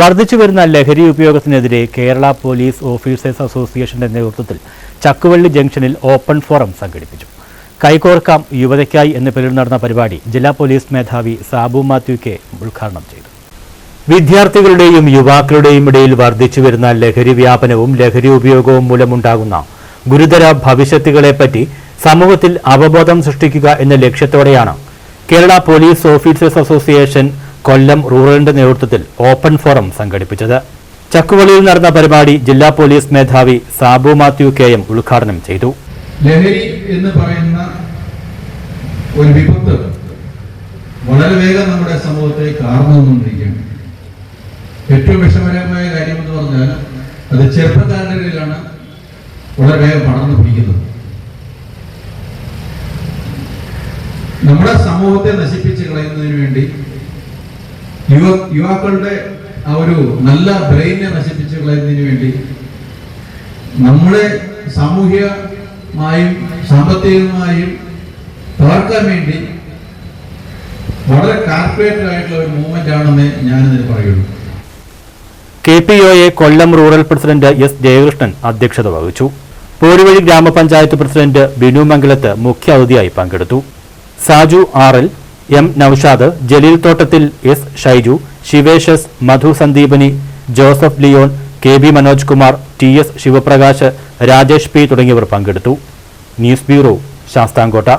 വർദ്ധിച്ചു വരുന്ന ലഹരി ഉപയോഗത്തിനെതിരെ കേരള പോലീസ് ഓഫീസേഴ്സ് അസോസിയേഷന്റെ നേതൃത്വത്തിൽ ചക്കുവള്ളി ജംഗ്ഷനിൽ ഓപ്പൺ ഫോറം സംഘടിപ്പിച്ചു. കൈകോർക്കാം യുവതയ്ക്കായി എന്ന പേരിൽ നടന്ന പരിപാടി ജില്ലാ പോലീസ് മേധാവി സാബു മാത്യു കെ ഉദ്ഘാടനം ചെയ്തു. വിദ്യാർത്ഥികളുടെയും യുവാക്കളുടെയും ഇടയിൽ വർദ്ധിച്ചു വരുന്ന ലഹരി വ്യാപനവും ലഹരി ഉപയോഗവും മൂലമുണ്ടാകുന്ന ഗുരുതര ഭവിഷ്യത്തുകളെപ്പറ്റി സമൂഹത്തിൽ അവബോധം സൃഷ്ടിക്കുക എന്ന ലക്ഷ്യത്തോടെയാണ് Kerala police officers association Kollam റൂറലിന്റെ നേതൃത്വത്തിൽ ഓപ്പൺ ഫോറം സംഘടിപ്പിച്ചത്. ചക്കുവളിയിൽ നടന്ന പരിപാടി ജില്ലാ പോലീസ് മേധാവി സാബു മാത്യു കെ എം ഉദ്ഘാടനം ചെയ്തു. ലഹരി എന്ന് പറയുന്ന ഒരു വിപത്ത് വളരെ വേഗം നമ്മുടെ സമൂഹത്തെ കാർന്നു ഏറ്റവും വിഷമകരമായ കാര്യം എന്ന് പറഞ്ഞാൽ അത് ചെറുപ്പക്കാരുടെ ഇടയിലാണ് വളരെ വേഗം പടർന്നു പിടിക്കുന്നത്. നമ്മുടെ സമൂഹത്തെ നശിപ്പിച്ച് കളയുന്നതിന് വേണ്ടി യുവ യുവാക്കളുടെ ആ ഒരു നല്ല ബ്രെയിനെ നശിപ്പിച്ചു കളയുന്നതിന് വേണ്ടി നമ്മളെ സാമൂഹികമായും സാമ്പത്തികമായും തകർക്കാൻ വേണ്ടി വളരെ കാർപ്പറേറ്റഡ് ആയിട്ടുള്ള ഒരു മൂവ്മെന്റ് ആണെന്ന് ഞാനിതിന് പറയുള്ളൂ. K P O A Kollam rural president S Jayakrishnan അധ്യക്ഷത വഹിച്ചു. പോരുവഴി ഗ്രാമപഞ്ചായത്ത് പ്രസിഡന്റ് ബിനു മംഗലത്ത് മുഖ്യ അതിഥിയായി പങ്കെടുത്തു. Saju R L M Naushad Jaleel Thottathil S Shaiju ശിവേഷസ് Madhu Sandeepani Joseph Leon K B Manoj Kumar T S Sivaprakash Rajesh P തുടങ്ങിയവർ പങ്കെടുത്തു. News bureau Sasthamkotta.